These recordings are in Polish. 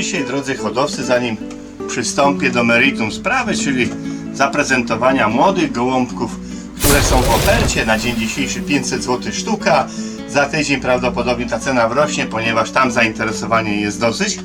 Dzisiaj, drodzy hodowcy, zanim przystąpię do meritum sprawy, czyli zaprezentowania młodych gołąbków, które są w ofercie na dzień dzisiejszy 500 zł sztuka. Za tydzień prawdopodobnie ta cena wrośnie, ponieważ tam zainteresowanie jest dosyć.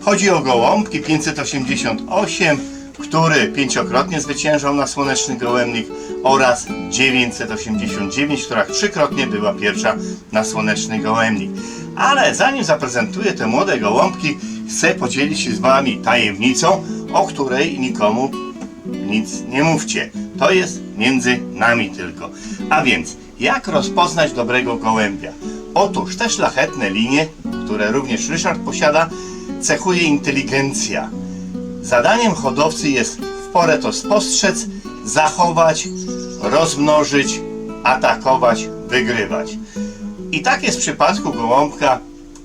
Chodzi o gołąbki 588, który pięciokrotnie zwyciężał na Słoneczny Gołębnik oraz 989, która trzykrotnie była pierwsza na Słoneczny Gołębnik. Ale zanim zaprezentuję te młode gołąbki, chcę podzielić się z Wami tajemnicą, o której nikomu nic nie mówcie. To jest między nami tylko. A więc, jak rozpoznać dobrego gołębia? Otóż te szlachetne linie, które również Ryszard posiada, cechuje inteligencja. Zadaniem hodowcy jest w porę to spostrzec, zachować, rozmnożyć, atakować, wygrywać. I tak jest w przypadku gołąbka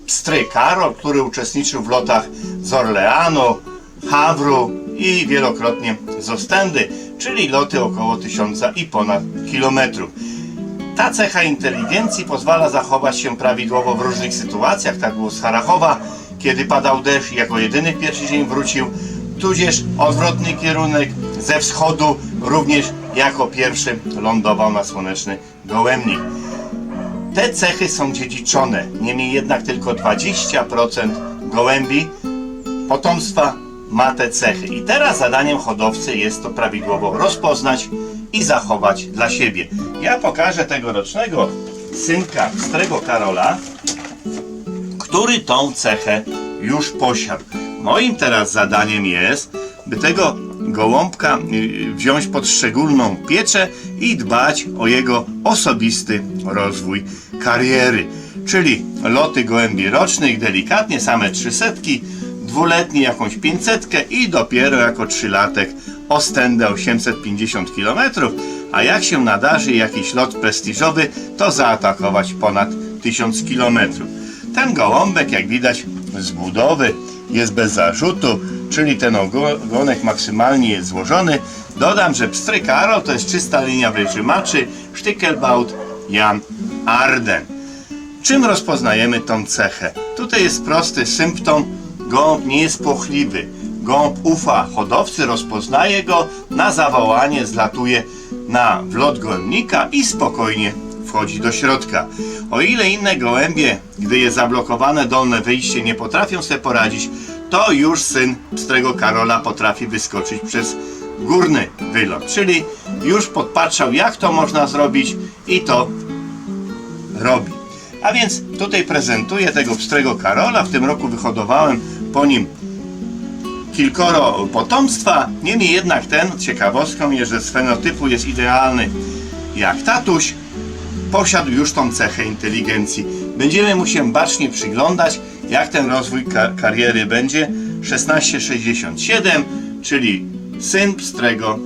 Pstry Karol, który uczestniczył w lotach z Orleanu, Hawru i wielokrotnie z Ostendy, czyli loty około tysiąca i ponad kilometrów. Ta cecha inteligencji pozwala zachować się prawidłowo w różnych sytuacjach. Tak było z Harachowa, kiedy padał deszcz i jako jedyny pierwszy dzień wrócił, tudzież odwrotny kierunek ze wschodu również jako pierwszy lądował na słoneczny gołębnik. Te cechy są dziedziczone, niemniej jednak tylko 20% gołębi potomstwa ma te cechy. I teraz zadaniem hodowcy jest to prawidłowo rozpoznać i zachować dla siebie. Ja pokażę tegorocznego synka Strego Karola, który tą cechę już posiadł. Moim teraz zadaniem jest, by tego gołąbka y, wziąć pod szczególną pieczę i dbać o jego osobisty rozwój kariery. Czyli loty gołębi rocznych, delikatnie, same trzysetki, dwuletni jakąś pięćsetkę i dopiero jako trzylatek Ostędę 850 km, a jak się nadarzy jakiś lot prestiżowy, to zaatakować ponad 1000 km. Ten gołąbek, jak widać z budowy, jest bez zarzutu, czyli ten ogonek maksymalnie jest złożony. Dodam, że pstry Karol to jest czysta linia wytrzymaczy, Sztykelbaut Jan Arden. Czym rozpoznajemy tą cechę? Tutaj jest prosty symptom, gołąb nie jest płochliwy. Gołąb ufa hodowcy, rozpoznaje go, na zawołanie zlatuje na wlot gołębnika i spokojnie wchodzi do środka. O ile inne gołębie, gdy jest zablokowane dolne wyjście, nie potrafią sobie poradzić, to już syn pstrego Karola potrafi wyskoczyć przez górny wylot. Czyli już podpatrzał, jak to można zrobić i to robi. A więc tutaj prezentuję tego pstrego Karola. W tym roku wyhodowałem po nim kilkoro potomstwa. Niemniej jednak ten, ciekawostką jest, że z fenotypu jest idealny jak tatuś, posiadł już tą cechę inteligencji. Będziemy mu się bacznie przyglądać, jak ten rozwój ka- kariery będzie. 1667, czyli syn pstrego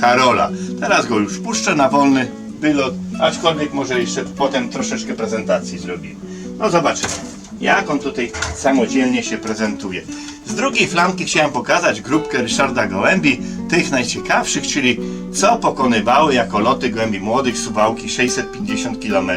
Karola. Teraz go już puszczę na wolny wylot, aczkolwiek może jeszcze potem troszeczkę prezentacji zrobimy. No zobaczymy, jak on tutaj samodzielnie się prezentuje. Z drugiej flanki chciałem pokazać grupkę Ryszarda Gołębi, tych najciekawszych, czyli co pokonywały jako loty gołębi młodych suwałki 650 km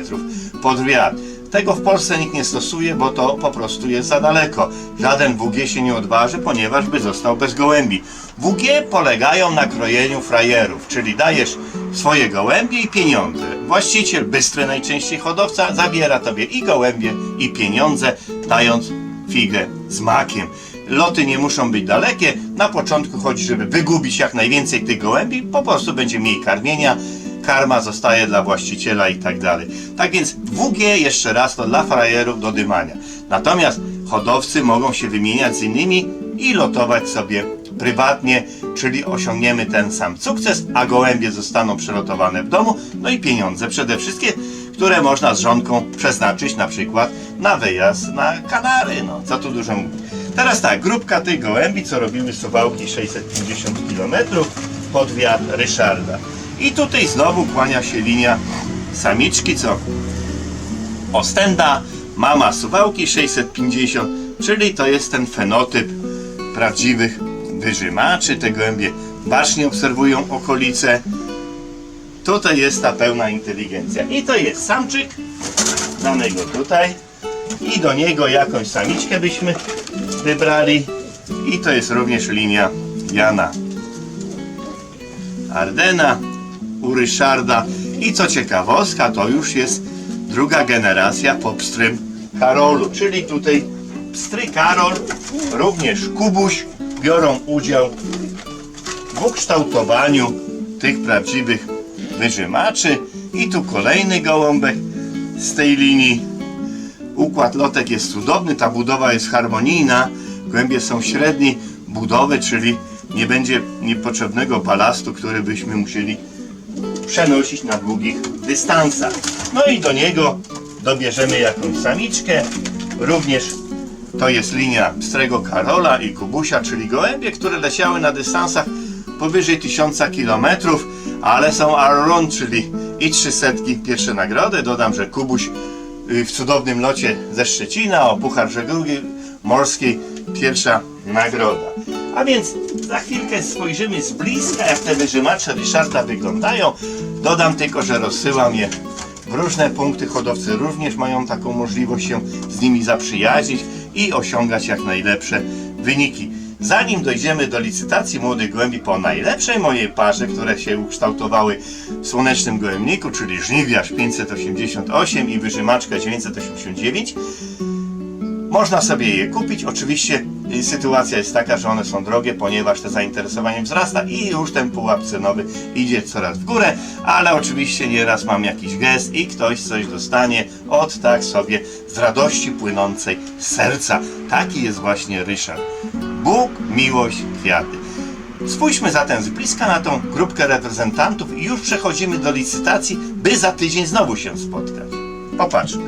pod wiatr. Tego w Polsce nikt nie stosuje, bo to po prostu jest za daleko. Żaden WG się nie odważy, ponieważ by został bez gołębi. WG polegają na krojeniu frajerów, czyli dajesz swoje gołębie i pieniądze. Właściciel, bystry najczęściej hodowca, zabiera tobie i gołębie, i pieniądze, dając figę z makiem. Loty nie muszą być dalekie. Na początku chodzi, żeby wygubić jak najwięcej tych gołębi, po prostu będzie mniej karmienia, karma zostaje dla właściciela i tak dalej. Tak więc WG jeszcze raz to dla frajerów do dymania. Natomiast hodowcy mogą się wymieniać z innymi i lotować sobie prywatnie, czyli osiągniemy ten sam sukces, a gołębie zostaną przelotowane w domu, no i pieniądze przede wszystkim, które można z żonką przeznaczyć na przykład na wyjazd na Kanary, no co tu dużo mówić. Teraz tak, grupka tych gołębi, co robiły suwałki 650 km pod wiatr Ryszarda. I tutaj znowu kłania się linia samiczki, co Ostenda, mama suwałki 650, czyli to jest ten fenotyp prawdziwych wyżymaczy. Te gołębie bacznie obserwują okolice. Tutaj jest ta pełna inteligencja. I to jest samczyk, danego tutaj. I do niego jakąś samiczkę byśmy wybrali i to jest również linia Jana Ardena u Ryszarda. I co ciekawostka to już jest druga generacja po pstrym Karolu, czyli tutaj pstry Karol, również Kubuś biorą udział w ukształtowaniu tych prawdziwych wyżymaczy. I tu kolejny gołąbek z tej linii układ lotek jest cudowny, ta budowa jest harmonijna, głębie są średniej budowy, czyli nie będzie niepotrzebnego balastu, który byśmy musieli przenosić na długich dystansach. No i do niego dobierzemy jakąś samiczkę, również to jest linia Pstrego Karola i Kubusia, czyli gołębie, które leciały na dystansach powyżej 1000 km, ale są Aron, czyli i 300 pierwsze nagrody. Dodam, że Kubuś w cudownym locie ze Szczecina o Puchar Żeglugi Morskiej pierwsza nagroda. A więc za chwilkę spojrzymy z bliska, jak te wyżymacze Ryszarda wyglądają. Dodam tylko, że rozsyłam je w różne punkty. Hodowcy również mają taką możliwość się z nimi zaprzyjaźnić i osiągać jak najlepsze wyniki. Zanim dojdziemy do licytacji młodych gołębi po najlepszej mojej parze, które się ukształtowały w słonecznym gołębniku, czyli żniwiarz 588 i wyżymaczka 989, można sobie je kupić. Oczywiście y, sytuacja jest taka, że one są drogie, ponieważ to zainteresowanie wzrasta i już ten pułap cenowy idzie coraz w górę, ale oczywiście nieraz mam jakiś gest i ktoś coś dostanie od tak sobie z radości płynącej z serca. Taki jest właśnie Ryszard. Bóg, miłość, kwiaty. Spójrzmy zatem z bliska na tą grupkę reprezentantów i już przechodzimy do licytacji, by za tydzień znowu się spotkać. Popatrzmy.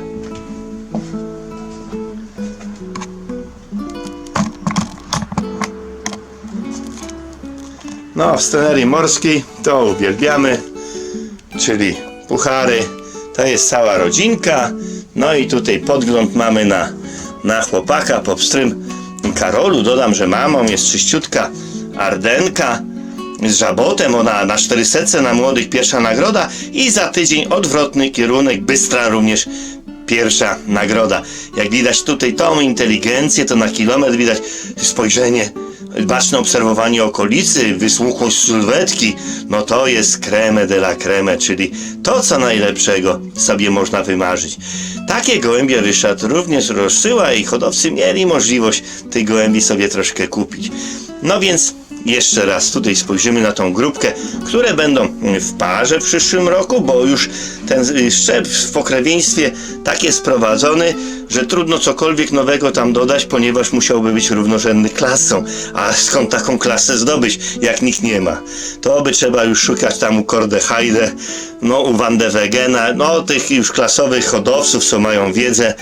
No, w scenerii morskiej to uwielbiamy, czyli puchary. To jest cała rodzinka. No i tutaj podgląd mamy na, na chłopaka po pstrym Karolu. Dodam, że mamą jest czyściutka Ardenka z żabotem. Ona na 400 na młodych pierwsza nagroda i za tydzień odwrotny kierunek Bystra również pierwsza nagroda. Jak widać tutaj tą inteligencję, to na kilometr widać spojrzenie baczne obserwowanie okolicy, wysłuchłość sylwetki, no to jest creme de la creme, czyli to, co najlepszego sobie można wymarzyć. Takie gołębie Ryszard również rozsyła i hodowcy mieli możliwość tych gołębi sobie troszkę kupić. No więc jeszcze raz tutaj spojrzymy na tą grupkę, które będą w parze w przyszłym roku, bo już ten szczep w pokrewieństwie tak jest prowadzony, że trudno cokolwiek nowego tam dodać, ponieważ musiałby być równorzędny klasą. A skąd taką klasę zdobyć, jak nikt nie ma? To by trzeba już szukać tam u Kordeheide, no u Van de Wegena, no tych już klasowych hodowców, co mają wiedzę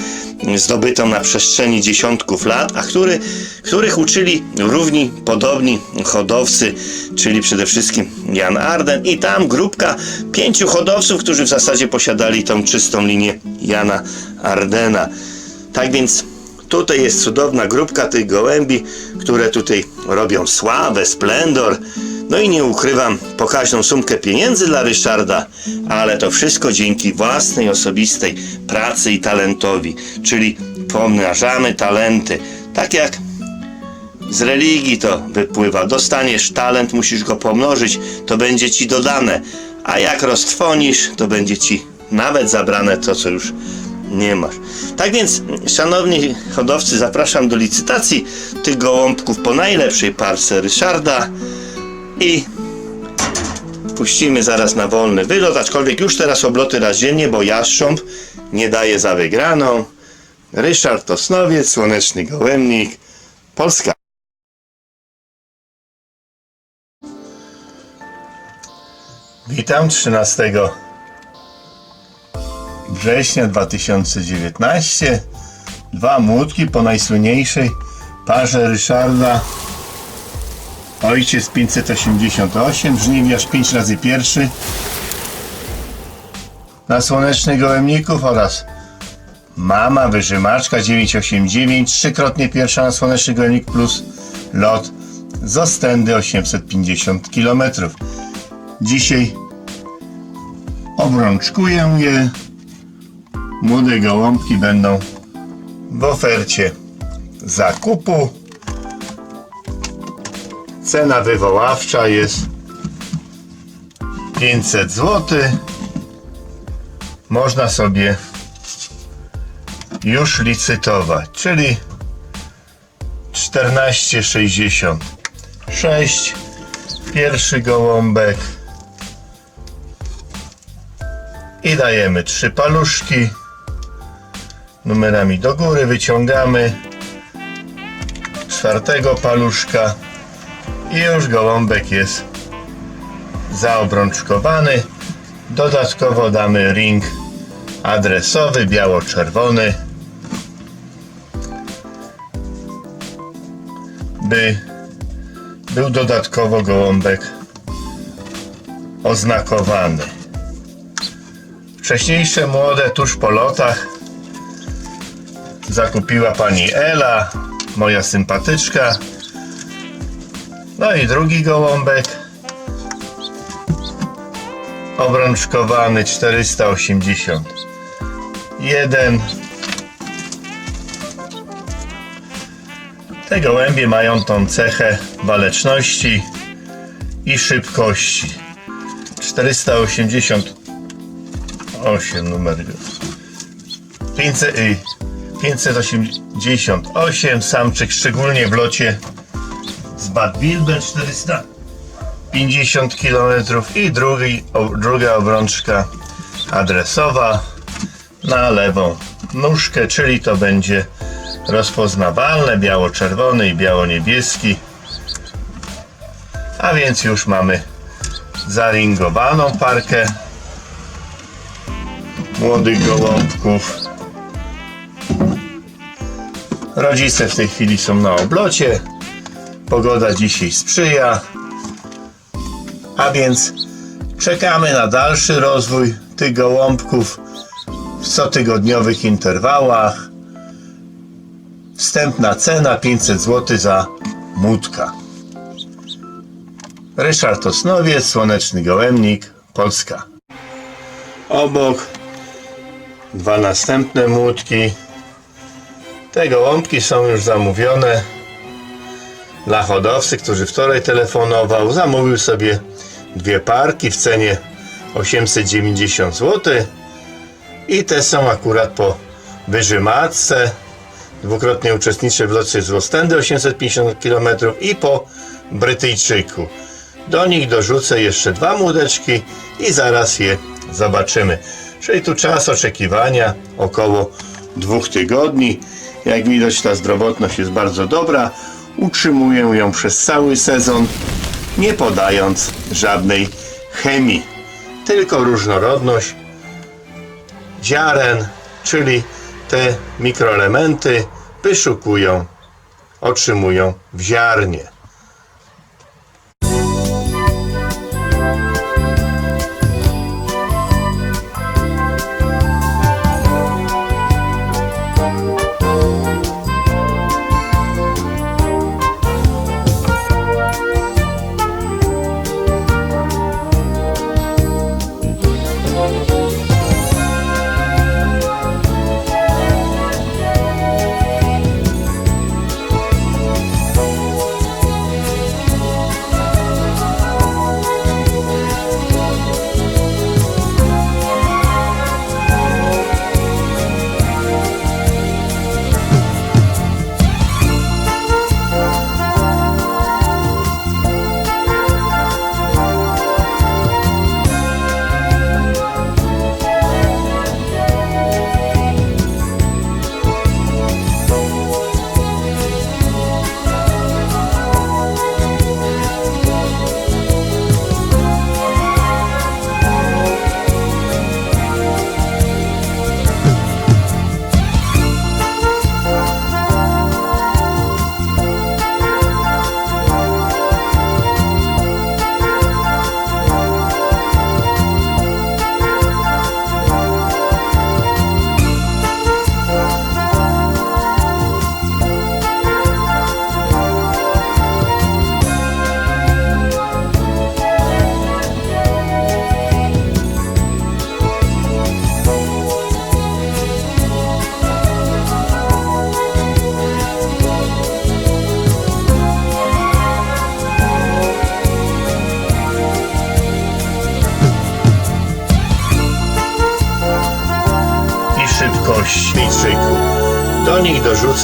zdobytą na przestrzeni dziesiątków lat, a który, których uczyli równi, podobni hodowcy, czyli przede wszystkim Jan Arden i tam grupka pięciu hodowców, którzy w zasadzie posiadali tą czystą linię Jana Ardena. Tak więc tutaj jest cudowna grupka tych gołębi, które tutaj robią sławę, splendor. No i nie ukrywam pokaźną sumkę pieniędzy dla Ryszarda, ale to wszystko dzięki własnej osobistej pracy i talentowi, czyli pomnażamy talenty. Tak jak z religii to wypływa. Dostaniesz talent, musisz go pomnożyć, to będzie ci dodane. A jak roztrwonisz, to będzie ci nawet zabrane to, co już nie masz. Tak więc, szanowni hodowcy, zapraszam do licytacji tych gołąbków po najlepszej parce Ryszarda i puścimy zaraz na wolny wylot, aczkolwiek już teraz obloty raz dziennie, bo jastrząb nie daje za wygraną. Ryszard Osnowiec, Słoneczny Gołębnik, Polska. Witam 13 września 2019. Dwa młódki po najsłynniejszej parze Ryszarda. Ojciec 588, żniwiarz 5 razy pierwszy na Słonecznych Gołębników oraz mama wyżymaczka 989, trzykrotnie pierwsza na Słoneczny Gołębnik plus lot z Ostędy 850 km. Dzisiaj obrączkuję je. Młode gołąbki będą w ofercie zakupu. Cena wywoławcza jest 500 zł. Można sobie już licytować, czyli 14,66 pierwszy gołąbek i dajemy trzy paluszki. Numerami do góry wyciągamy czwartego paluszka. I już gołąbek jest zaobrączkowany. Dodatkowo damy ring adresowy biało-czerwony by był dodatkowo gołąbek oznakowany. Wcześniejsze młode tuż po lotach zakupiła pani Ela, moja sympatyczka. No i drugi gołąbek obrączkowany 481 Te gołębie mają tą cechę waleczności i szybkości. 488 numer. 500, y, 588 samczyk, szczególnie w locie z Bad Wilbel 450 km i drugi, o, druga obrączka adresowa na lewą nóżkę, czyli to będzie rozpoznawalne, biało-czerwony i biało-niebieski. A więc już mamy zaringowaną parkę młodych gołąbków. Rodzice w tej chwili są na oblocie. Pogoda dzisiaj sprzyja. A więc czekamy na dalszy rozwój tych gołąbków w cotygodniowych interwałach. Wstępna cena 500 zł za mutka. Ryszard Osnowiec, Słoneczny Gołębnik, Polska. Obok dwa następne młotki. Te gołąbki są już zamówione dla hodowcy, który wczoraj telefonował. Zamówił sobie dwie parki w cenie 890 zł. I te są akurat po wyżymatce. Dwukrotnie uczestniczę w locie z Ostendy 850 km i po Brytyjczyku. Do nich dorzucę jeszcze dwa młodeczki i zaraz je zobaczymy. Czyli tu czas oczekiwania około dwóch tygodni. Jak widać ta zdrowotność jest bardzo dobra. Utrzymuję ją przez cały sezon, nie podając żadnej chemii. Tylko różnorodność ziaren, czyli te mikroelementy wyszukują, otrzymują w ziarnie.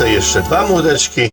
Jeszcze dwa młodeczki